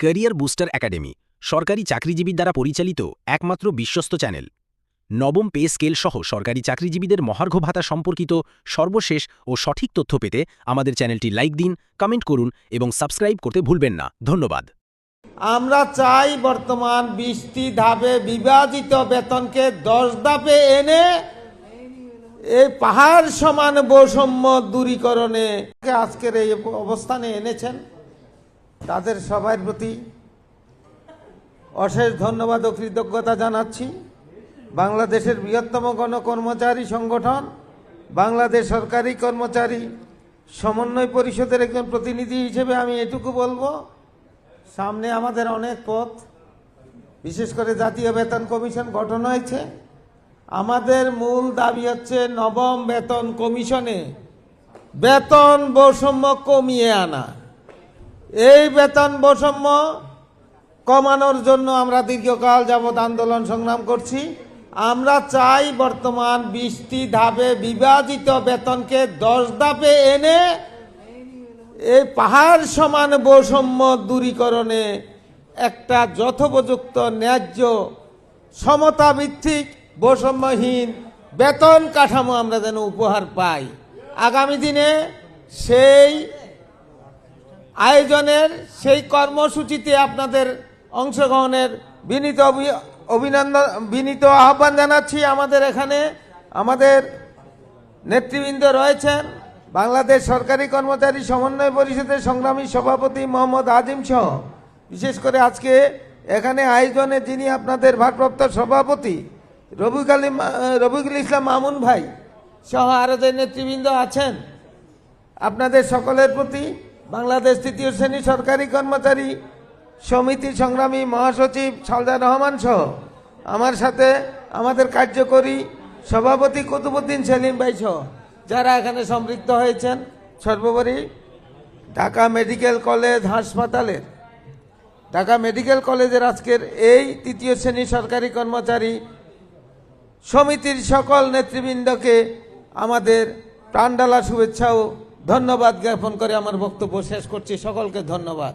Career booster academy, সরকারি চাকরিজীবীর দ্বারা পরিচালিত একমাত্র বিশ্বস্ত চ্যানেল। নবম পে স্কেল সহ সরকারি চাকরিজীবীদের মহার্ঘ ভাতা সম্পর্কিত সর্বশেষ ও সঠিক তথ্য পেতে আমাদের চ্যানেলটি লাইক দিন, কমেন্ট করুন এবং সাবস্ক্রাইব করতে ভুলবেন না। ধন্যবাদ। আমরা চাই বর্তমান বিশটি ধাপে বিভাজিত বেতনকে দশ ধাপে এনে এই পাহাড় সমান বৈষম্য দূরীকরণে আজকের এই অবস্থানে এনেছেন। তাদের সবার প্রতি অশেষ ধন্যবাদ ও কৃতজ্ঞতা জানাচ্ছি। বাংলাদেশের বৃহত্তম গণকর্মচারী সংগঠন, বাংলাদেশ সরকারি কর্মচারী সমন্বয় পরিষদের একজন প্রতিনিধি হিসেবে আমি এটুকু বলব, সামনে আমাদের অনেক পথ, বিশেষ করে জাতীয় বেতন কমিশন গঠন হয়েছে। আমাদের মূল দাবি হচ্ছে নবম বেতন কমিশনে বেতন বৈষম্য কমিয়ে আনা। এই বেতন বৈষম্য কমানোর জন্য আমরা দীর্ঘকাল যাবৎ আন্দোলন সংগ্রাম করছি। আমরা চাই বর্তমান বিশটি ধাপে বিভাজিত বেতনকে দশ ধাপে এনে এই পাহাড় সমান বৈষম্য দূরীকরণে একটা যথোপযুক্ত ন্যায্য সমতা ভিত্তিক বৈষম্যহীন বেতন কাঠামো আমরা যেন উপহার পাই। আগামী দিনে সেই আয়োজনের সেই কর্মসূচিতে আপনাদের অংশগ্রহণের বিনীত অভি- অভিনন্দন, বিনীত আহ্বান জানাচ্ছি আমাদের এখানে। আমাদের নেতৃবৃন্দ রয়েছেন বাংলাদেশ সরকারি কর্মচারী সমন্বয় পরিষদের সংগ্রামী সভাপতি মোহাম্মদ আজিম সহ। বিশেষ করে আজকে এখানে আয়োজনে যিনি আপনাদের ভারপ্রাপ্ত সভাপতি রবিকুল আলী- রবিকুল ইসলাম মামুন ভাই সহ আরও যে নেতৃবৃন্দ আছেন, আপনাদের সকলের প্রতি বাংলাদেশ তৃতীয় শ্রেণি সরকারি কর্মচারী সমিতি সংগ্রামী মহাসচিব সালদা রহমান সহ আমার সাথে আমাদের কার্যকরী সভাপতি কুতুবুদ্দিন সেলিম ভাই সহ যারা এখানে সম্পৃক্ত হয়েছেন, সর্বোপরি ঢাকা মেডিকেল কলেজ হাসপাতালের। ঢাকা মেডিকেল কলেজের আজকের এই তৃতীয় শ্রেণির সরকারি কর্মচারী সমিতির সকল নেতৃবৃন্দকে আমাদের প্রাণডালা শুভেচ্ছা ও ধন্যবাদ জ্ঞাপন করে আমার বক্তব্য শেষ করছি। সকলকে ধন্যবাদ।